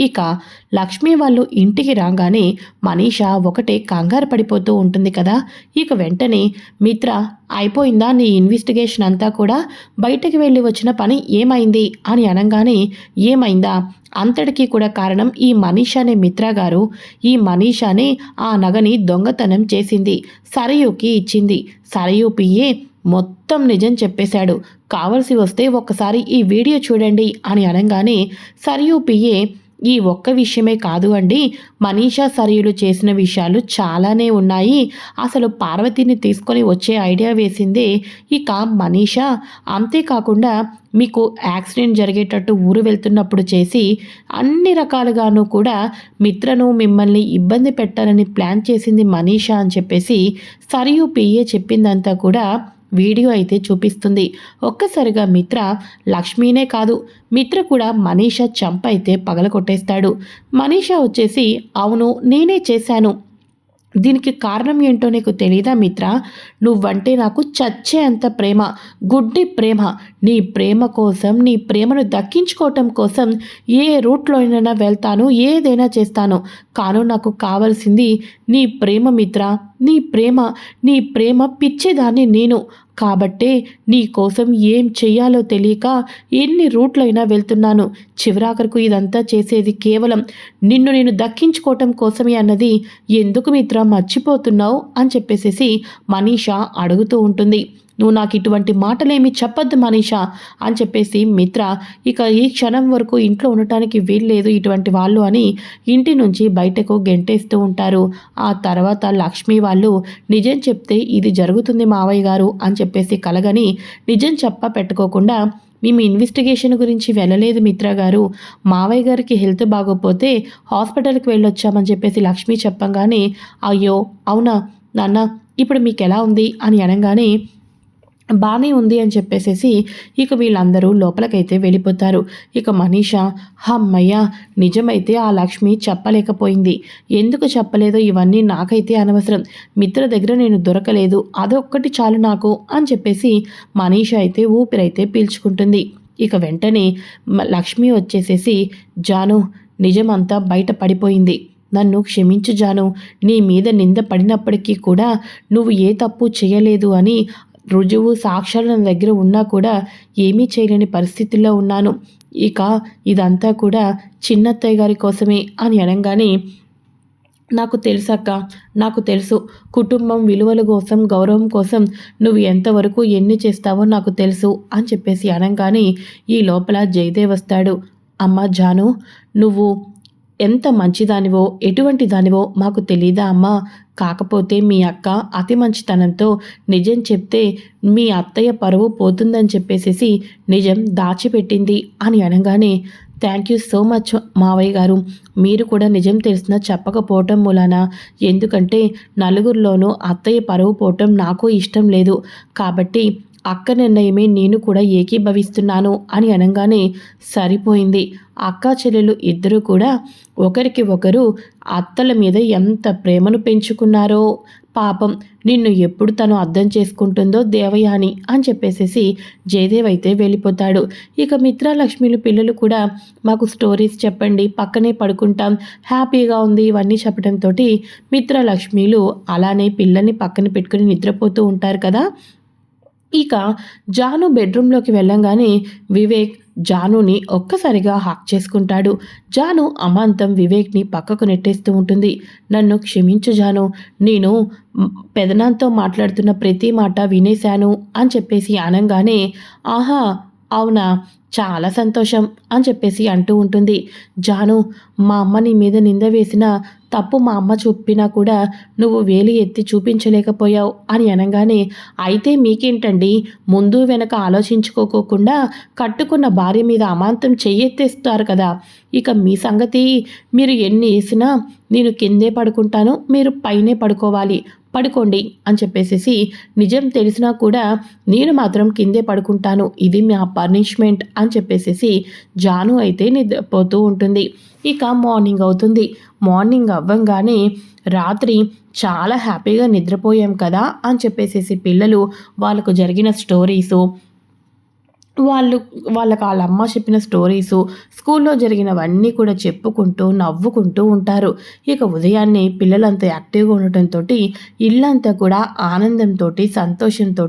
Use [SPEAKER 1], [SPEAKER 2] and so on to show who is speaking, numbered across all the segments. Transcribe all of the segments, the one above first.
[SPEAKER 1] ఇక లక్ష్మి వాళ్ళు ఇంటికి రాగానే మనీషా ఒకటే కంగారు పడిపోతూ ఉంటుంది కదా. ఇక వెంటనే మిత్ర అయిపోయిందా నీ ఇన్వెస్టిగేషన్ అంతా కూడా? బయటకు వెళ్ళి వచ్చిన పని ఏమైంది? అని అనగానే ఏమైందా? అంతటికీ కూడా కారణం ఈ మనీష అనే మిత్ర గారు. ఈ మనీషానే ఆ నగని దొంగతనం చేసింది. సరయుకి ఇచ్చింది. సరయు పియ్యే మొత్తం నిజం చెప్పేశాడు. కావలసి వస్తే ఒక్కసారి ఈ వీడియో చూడండి అని అనగానే సరియు పియ్యే ఈ ఒక్క విషయమే కాదు అండి. మనీషా సరియులు చేసిన విషయాలు చాలానే ఉన్నాయి. అసలు పార్వతిని తీసుకొని వచ్చే ఐడియా వేసిందే ఇక మనీషా. అంతేకాకుండా మీకు యాక్సిడెంట్ జరిగేటట్టు ఊరు వెళ్తున్నప్పుడు చేసి అన్ని రకాలుగాను కూడా మిత్రను మిమ్మల్ని ఇబ్బంది పెట్టాలని ప్లాన్ చేసింది మనీషా అని చెప్పేసి సరియు పిఏ చెప్పిందంతా కూడా వీడియో అయితే చూపిస్తుంది. ఒక్కసారిగా మిత్ర లక్ష్మీనే కాదు మిత్ర కూడా మనీష చంప అయితే పగల కొట్టేస్తాడు వచ్చేసి అవును నేనే చేశాను. దీనికి కారణం ఏంటో నీకు తెలీదా మిత్ర? నువ్వంటే నాకు చచ్చే అంత ప్రేమ గుడ్డి ప్రేమ. నీ ప్రేమ కోసం నీ ప్రేమను దక్కించుకోవటం కోసం ఏ రూట్లో వెళ్తాను ఏదైనా చేస్తాను. కాను నాకు కావాల్సింది నీ ప్రేమ మిత్ర నీ ప్రేమ నీ ప్రేమ పిచ్చేదాన్ని నేను. కాబట్టే నీ కోసం ఏం చెయ్యాలో తెలియక ఎన్ని రూట్లైనా వెళ్తున్నాను. చివరాఖరకు ఇదంతా చేసేది కేవలం నిన్ను నేను దక్కించుకోవటం కోసమే అన్నది ఎందుకు మిత్ర మర్చిపోతున్నావు అని చెప్పేసేసి మనీషా అడుగుతూ ఉంటుంది. నువ్వు నాకు ఇటువంటి మాటలేమి చెప్పొద్దు మనీషా అని చెప్పేసి మిత్ర ఇక ఈ క్షణం వరకు ఇంట్లో ఉండటానికి వీల్లేదు ఇటువంటి వాళ్ళు అని ఇంటి నుంచి బయటకు గెంటేస్తూ ఉంటారు. ఆ తర్వాత లక్ష్మి వాళ్ళు నిజం చెప్తే ఇది జరుగుతుంది మావయ్య గారు అని చెప్పేసి కలగని నిజం చెప్ప పెట్టుకోకుండా మేము ఇన్వెస్టిగేషన్ గురించి వెళ్ళలేదు మిత్ర గారు. మావయ్య గారికి హెల్త్ బాగోపోతే హాస్పిటల్కి వెళ్ళొచ్చామని చెప్పేసి లక్ష్మి చెప్పంగానే అయ్యో అవునా? నాన్న ఇప్పుడు మీకు ఎలా ఉంది? అని అనగానే బాగానే ఉంది అని చెప్పేసేసి ఇక వీళ్ళందరూ లోపలికైతే వెళ్ళిపోతారు. ఇక మనీష హమ్మయ్య నిజమైతే ఆ లక్ష్మి చెప్పలేకపోయింది. ఎందుకు చెప్పలేదో ఇవన్నీ నాకైతే అనవసరం. మిత్ర దగ్గర నేను దొరకలేదు. అదొక్కటి చాలు నాకు అని చెప్పేసి మనీష అయితే ఊపిరైతే పీల్చుకుంటుంది. ఇక వెంటనే లక్ష్మి వచ్చేసేసి జాను నిజమంతా బయట పడిపోయింది. నన్ను క్షమించు జాను. నీ మీద నింద పడినప్పటికీ కూడా నువ్వు ఏ తప్పు చేయలేదు అని రుజువు సాక్ష్యాలు నా దగ్గర ఉన్నా కూడా ఏమీ చేయలేని పరిస్థితుల్లో ఉన్నాను. ఇక ఇదంతా కూడా చిన్నత్తయ్య గారి కోసమే అని అనగానే నాకు తెలుసక్క నాకు తెలుసు. కుటుంబం విలువల కోసం గౌరవం కోసం నువ్వు ఎంతవరకు ఎన్ని చేస్తావో నాకు తెలుసు అని చెప్పేసి అనగానే ఈ లోపల జయదేవ్ వస్తాడు. అమ్మ జాను నువ్వు ఎంత మంచిదానివో ఎటువంటి దానివో మాకు తెలీదా అమ్మా? కాకపోతే మీ అక్క అతి మంచితనంతో నిజం చెప్తే మీ అత్తయ్య పరువు పోతుందని చెప్పేసేసి నిజం దాచిపెట్టింది అని అనగానే థ్యాంక్ యూ సో మచ్ మావయ్య గారు. మీరు కూడా నిజం తెలిసినా చెప్పకపోవటం మూలాన? ఎందుకంటే నలుగురిలోనూ అత్తయ్య పరువు పోవటం నాకు ఇష్టం లేదు. కాబట్టి అక్క నిర్ణయమే నేను కూడా ఏకీభవిస్తున్నాను అని అనగానే సరిపోయింది. అక్క చెల్లెలు ఇద్దరు కూడా ఒకరికి ఒకరు అత్తల మీద ఎంత ప్రేమను పెంచుకున్నారో. పాపం నిన్ను ఎప్పుడు తను అర్థం చేసుకుంటుందో దేవయాని అని చెప్పేసేసి జయదేవ్ అయితే వెళ్ళిపోతాడు. ఇక మిత్రలక్ష్మిలు పిల్లలు కూడా మాకు స్టోరీస్ చెప్పండి పక్కనే పడుకుంటాం హ్యాపీగా ఉంది ఇవన్నీ చెప్పడంతో మిత్రలక్ష్మిలు అలానే పిల్లల్ని పక్కన పెట్టుకుని నిద్రపోతూ ఉంటారు కదా. ఇక జాను బెడ్రూమ్లోకి వెళ్ళంగానే వివేక్ జానుని ఒక్కసారిగా హాక్ చేసుకుంటాడు. జాను అమాంతం వివేక్ని పక్కకు నెట్టేస్తూ ఉంటుంది. నన్ను క్షమించు జాను నేను పెదనాంతో మాట్లాడుతున్న ప్రతి మాట వినేశాను అని చెప్పేసి అనగానే ఆహా అవునా? చాలా సంతోషం అని చెప్పేసి అంటూ ఉంటుంది. జాను మా అమ్మ నీ మీద నింద వేసిన తప్పు మా అమ్మ చూపినా కూడా నువ్వు వేలి ఎత్తి చూపించలేకపోయావు అని అనగానే అయితే మీకేంటండి? ముందు వెనక ఆలోచించుకోకుండా కట్టుకున్న భార్య మీద అమాంతం చెయ్యెత్తేస్తారు కదా. ఇక మీ సంగతి మీరు ఎన్ని వేసినా నేను కిందే పడుకుంటాను మీరు పైనే పడుకోవాలి. పడుకోండి అని చెప్పేసేసి నిజం తెలిసినా కూడా నేను మాత్రం కిందే పడుకుంటాను. ఇది మా పనిష్మెంట్ అని చెప్పేసేసి జాను అయితే నిద్రపోతూ ఉంటుంది. ఇక మార్నింగ్ అవుతుంది. మార్నింగ్ అవ్వంగానే రాత్రి చాలా హ్యాపీగా నిద్రపోయాం కదా అని చెప్పేసేసి పిల్లలు వాళ్ళకు జరిగిన స్టోరీసు వాళ్ళు వాళ్ళకి వాళ్ళ అమ్మ చెప్పిన స్టోరీస్ స్కూల్లో జరిగినవన్నీ కూడా చెప్పుకుంటూ నవ్వుకుంటూ ఉంటారు. ఇక ఉదయాన్నే పిల్లలంతా యాక్టివ్గా ఉండటంతో ఇల్లంతా కూడా ఆనందంతో సంతోషంతో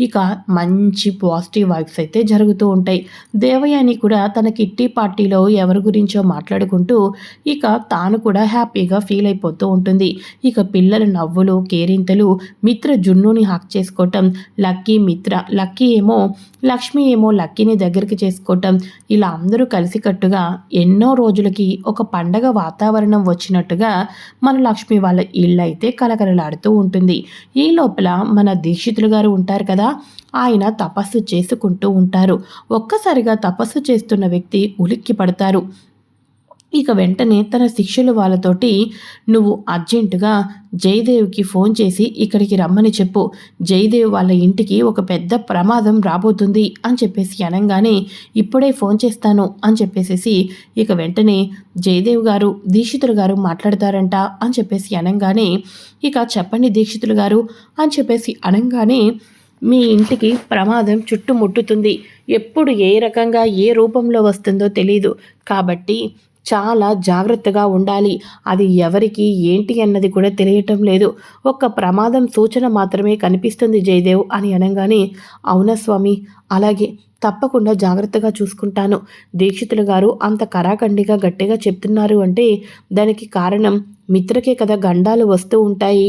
[SPEAKER 1] ఇక మంచి పాజిటివ్ వైబ్స్ అయితే జరుగుతూ ఉంటాయి. దేవయాని కూడా తన కిట్టి పార్టీలో ఎవరి గురించో మాట్లాడుకుంటూ ఇక తాను కూడా హ్యాపీగా ఫీల్ అయిపోతూ ఉంటుంది. ఇక పిల్లల నవ్వులు కేరింతలు మిత్ర జున్నుని హాక్ చేసుకోవటం లక్కీ మిత్ర లక్కీ ఏమో లక్ష్మి ఏమో లక్కీని దగ్గరికి చేసుకోవటం ఇలా అందరూ కలిసికట్టుగా ఎన్నో రోజులకి ఒక పండగ వాతావరణం వచ్చినట్టుగా మన లక్ష్మి వాళ్ళ ఇల్లు అయితే కలకలలాడుతూ ఉంటుంది. ఈ లోపల మన దీక్షితులు గారు ఉంటారు కదా ఆయన తపస్సు చేసుకుంటూ ఉంటారు. ఒక్కసారిగా తపస్సు చేస్తున్న వ్యక్తి ఉలిక్కి పడతారు ఇక వెంటనే తన శిష్యులు వాళ్ళతోటి నువ్వు అర్జెంటుగా జయదేవ్కి ఫోన్ చేసి ఇక్కడికి రమ్మని చెప్పు. జయదేవ్ వాళ్ళ ఇంటికి ఒక పెద్ద ప్రమాదం రాబోతుంది అని చెప్పేసి అనగానే ఇప్పుడే ఫోన్ చేస్తాను అని చెప్పేసేసి ఇక వెంటనే జయదేవ్ గారు దీక్షితులు గారు మాట్లాడతారంట అని చెప్పేసి అనగానే ఇక చెప్పండి దీక్షితులు గారు అని చెప్పేసి అనగానే మీ ఇంటికి ప్రమాదం చుట్టుముట్టుతుంది. ఎప్పుడు ఏ రకంగా ఏ రూపంలో వస్తుందో తెలియదు కాబట్టి చాలా జాగ్రత్తగా ఉండాలి. అది ఎవరికి ఏంటి అన్నది కూడా తెలియటం లేదు. ఒక్క ప్రమాదం సూచన మాత్రమే కనిపిస్తుంది జయదేవ్ అని అనగానే అవునా స్వామి? అలాగే తప్పకుండా జాగ్రత్తగా చూసుకుంటాను. దీక్షితులు గారు అంత కరాఖండిగా గట్టిగా చెప్తున్నారు అంటే దానికి కారణం మిత్రకే కదా గండాలు వస్తూ ఉంటాయి.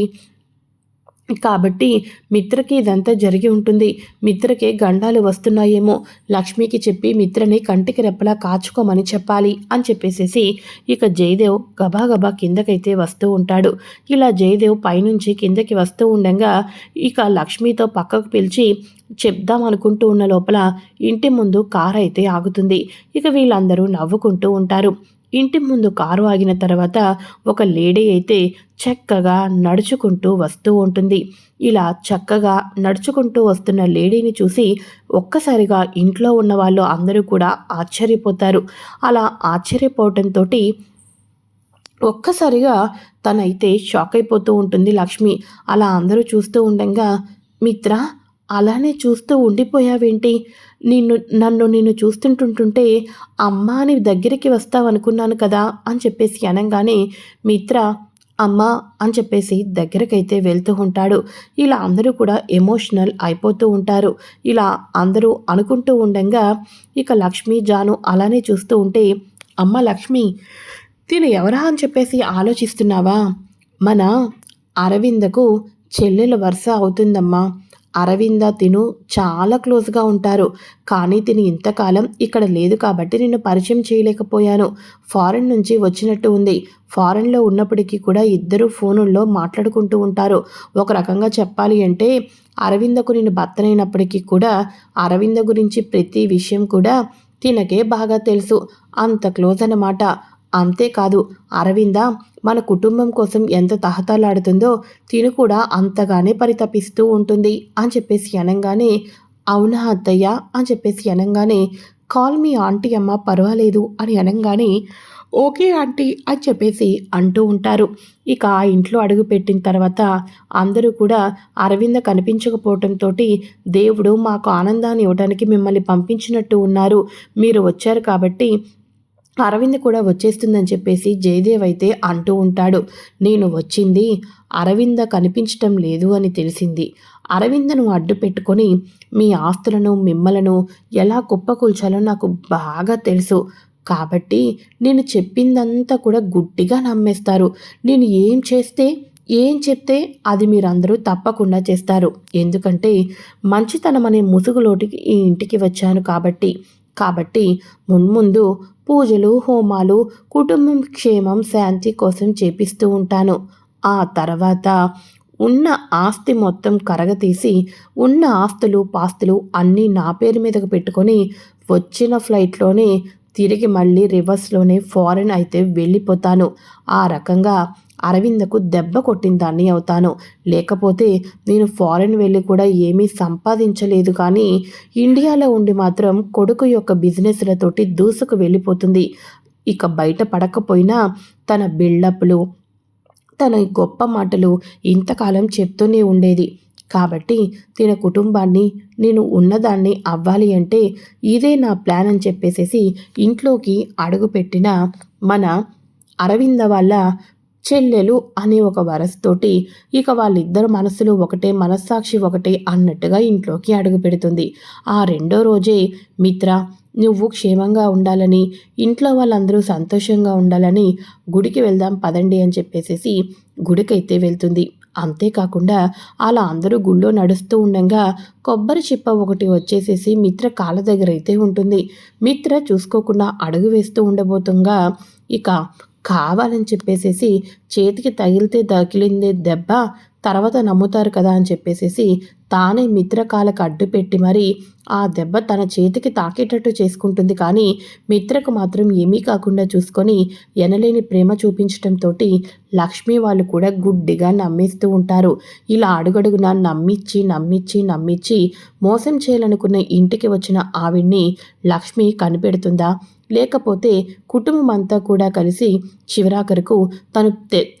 [SPEAKER 1] కాబట్టి మిత్రకి ఇదంతా జరిగి ఉంటుంది. మిత్రకి గండాలు వస్తున్నాయేమో. లక్ష్మికి చెప్పి మిత్రని కంటికి రెప్పలా కాచుకోమని చెప్పాలి అని చెప్పేసేసి ఇక జయదేవ్ గబాగబా కిందకైతే వస్తూ ఉంటాడు. ఇలా జయదేవ్ పైనుంచి కిందకి వస్తూ ఉండగా ఇక లక్ష్మితో పక్కకు పిలిచి చెప్దాం అనుకుంటూ ఉన్న లోపల ఇంటి ముందు కారు అయితే ఆగుతుంది. ఇక వీళ్ళందరూ నవ్వుకుంటూ ఉంటారు. ఇంటి ముందు కారు ఆగిన తర్వాత ఒక లేడీ అయితే చక్కగా నడుచుకుంటూ వస్తూ ఉంటుంది. ఇలా చక్కగా నడుచుకుంటూ వస్తున్న లేడీని చూసి ఒక్కసారిగా ఇంట్లో ఉన్న వాళ్ళు అందరూ కూడా ఆశ్చర్యపోతారు. అలా ఆశ్చర్యపోవటంతో ఒక్కసారిగా తనైతే షాక్ అయిపోతూ ఉంటుంది లక్ష్మి. అలా అందరూ చూస్తూ ఉండగా మిత్ర అలానే చూస్తూ ఉండిపోయావేంటి? నిన్ను నన్ను నిన్ను చూస్తుంటుంటుంటే అమ్మ అని దగ్గరికి వస్తావనుకున్నాను కదా అని చెప్పేసి అనగానే మిత్ర అమ్మ అని చెప్పేసి దగ్గరకైతే వెళ్తూ ఉంటాడు. ఇలా అందరూ కూడా ఎమోషనల్ అయిపోతూ ఉంటారు. ఇలా అందరూ అనుకుంటూ ఉండగా ఇక లక్ష్మి జాను అలానే చూస్తూ ఉంటే అమ్మ లక్ష్మి తిను ఎవరా అని చెప్పేసి ఆలోచిస్తున్నావా? మన అరవిందకు చెల్లెల వరుస అవుతుందమ్మా. అరవింద తిను చాలా క్లోజ్గా ఉంటారు. కానీ తిని ఇంతకాలం ఇక్కడ లేదు కాబట్టి నిన్ను పరిచయం చేయలేకపోయాను. ఫారెన్ నుంచి వచ్చినట్టు ఉంది. ఫారెన్లో ఉన్నప్పటికీ కూడా ఇద్దరు ఫోనుల్లో మాట్లాడుకుంటూ ఉంటారు. ఒక రకంగా చెప్పాలి అంటే అరవిందకు నేను భర్తనైనప్పటికీ కూడా అరవింద గురించి ప్రతి విషయం కూడా తినకే బాగా తెలుసు. అంత క్లోజ్ అన్నమాట. అంతేకాదు అరవింద మన కుటుంబం కోసం ఎంత తహతలాడుతుందో తిను కూడా అంతగానే పరితపిస్తూ ఉంటుంది అని చెప్పేసి అనగానే అవునా అత్తయ్య అని చెప్పేసి అనగానే కాల్ మీ ఆంటీ అమ్మ పర్వాలేదు అని అనగానే ఓకే ఆంటీ అని చెప్పేసి అంటూ ఉంటారు. ఇక ఆ ఇంట్లో అడుగు పెట్టిన తర్వాత అందరూ కూడా అరవింద కనిపించకపోవటంతో దేవుడు మాకు ఆనందాన్ని ఇవ్వడానికి మిమ్మల్ని పంపించినట్టు ఉన్నారు. మీరు వచ్చారు కాబట్టి అరవింద్ కూడా వచ్చేస్తుందని చెప్పేసి జయదేవ్ అయితే అంటూ ఉంటాడు. నేను వచ్చింది అరవింద కనిపించటం లేదు అని తెలిసింది. అరవిందను అడ్డు పెట్టుకొని మీ ఆస్తులను మిమ్మలను ఎలా కుప్పకూల్చాలో నాకు బాగా తెలుసు. కాబట్టి నేను చెప్పిందంతా కూడా గుడ్డిగా నమ్మేస్తారు. నేను ఏం చేస్తే ఏం చెప్తే అది మీరందరూ తప్పకుండా చేస్తారు. ఎందుకంటే మంచితనం అనే ముసుగులోటికి ఈ ఇంటికి వచ్చాను కాబట్టి కాబట్టి మున్ముందు పూజలు హోమాలు కుటుంబం క్షేమం శాంతి కోసం చేపిస్తూ ఉంటాను. ఆ తర్వాత ఉన్న ఆస్తి మొత్తం కరగతీసి ఉన్న ఆస్తులు పాస్తులు అన్నీ నా పేరు మీదకు పెట్టుకొని వచ్చిన ఫ్లైట్లోనే తిరిగి మళ్ళీ రివర్స్లోనే ఫారెన్ అయితే వెళ్ళిపోతాను. ఆ రకంగా అరవిందకు దెబ్బ కొట్టిన దాన్ని అవుతాను. లేకపోతే నేను ఫారెన్ వెళ్ళి కూడా ఏమీ సంపాదించలేదు కానీ ఇండియాలో ఉండి మాత్రం కొడుకు యొక్క బిజినెస్లతోటి దూసుకు వెళ్ళిపోతుంది. ఇక బయట పడకపోయినా తన బిల్డప్లు తన గొప్ప మాటలు ఇంతకాలం చెప్తూనే ఉండేది. కాబట్టి తిన కుటుంబాన్ని నేను ఉన్నదాన్ని అవ్వాలి అంటే ఇదే నా ప్లాన్ అని చెప్పేసేసి ఇంట్లోకి అడుగుపెట్టిన మన అరవింద వాళ్ళ చెల్లెలు అనే ఒక వరసతోటి ఇక వాళ్ళిద్దరు మనసులు ఒకటే మనస్సాక్షి ఒకటే అన్నట్టుగా ఇంట్లోకి అడుగు పెడుతుంది. ఆ రెండో రోజే మిత్ర నువ్వు క్షేమంగా ఉండాలని ఇంట్లో వాళ్ళందరూ సంతోషంగా ఉండాలని గుడికి వెళ్దాం పదండి అని చెప్పేసేసి గుడికైతే వెళ్తుంది. అంతేకాకుండా అలా అందరూ గుళ్ళో నడుస్తూ ఉండగా కొబ్బరి చిప్ప ఒకటి వచ్చేసేసి మిత్ర కాళ్ళ దగ్గర అయితే ఉంటుంది. మిత్ర చూసుకోకుండా అడుగు వేస్తూ ఉండబోతుండగా ఇక కావాలని చెప్పేసేసి చేతికి తగిలితే తగిలిందే దెబ్బ తర్వాత నమ్ముతారు కదా అని చెప్పేసేసి తానే మిత్రకాలకు అడ్డు పెట్టి మరి ఆ దెబ్బ తన చేతికి తాకేటట్టు చేసుకుంటుంది. కానీ మిత్రకు మాత్రం ఏమీ కాకుండా చూసుకొని ఎనలేని ప్రేమ చూపించడంతో లక్ష్మి వాళ్ళు కూడా గుడ్డిగా నమ్మేస్తూ ఉంటారు. ఇలా అడుగడుగున నమ్మిచ్చి నమ్మిచ్చి నమ్మిచ్చి మోసం చేయాలనుకున్న ఇంటికి వచ్చిన ఆవిడ్ని లక్ష్మి కనిపెడుతుందా? లేకపోతే కుటుంబం అంతా కూడా కలిసి చివరాఖరుకు తను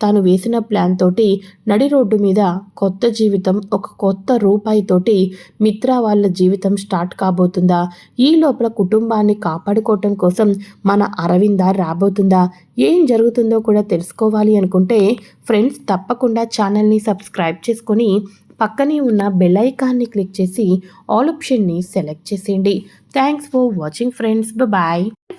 [SPEAKER 1] తను వేసిన ప్లాన్ తోటి నడి రోడ్డు మీద కొత్త జీవితం ఒక కొత్త రూపాయితోటి మిత్ర వాళ్ళ జీవితం స్టార్ట్ కాబోతుందా? ఈ లోపల కుటుంబాన్ని కాపాడుకోవటం కోసం మన అరవింద రాబోతుందా? ఏం జరుగుతుందో కూడా తెలుసుకోవాలి అనుకుంటే ఫ్రెండ్స్ తప్పకుండా ఛానల్ని సబ్స్క్రైబ్ చేసుకొని పక్కనే ఉన్న బెల్ ఐకాన్ని క్లిక్ చేసి ఆల్ ఆప్షన్ని సెలెక్ట్ చేసేయండి. Thanks for watching friends. Bye.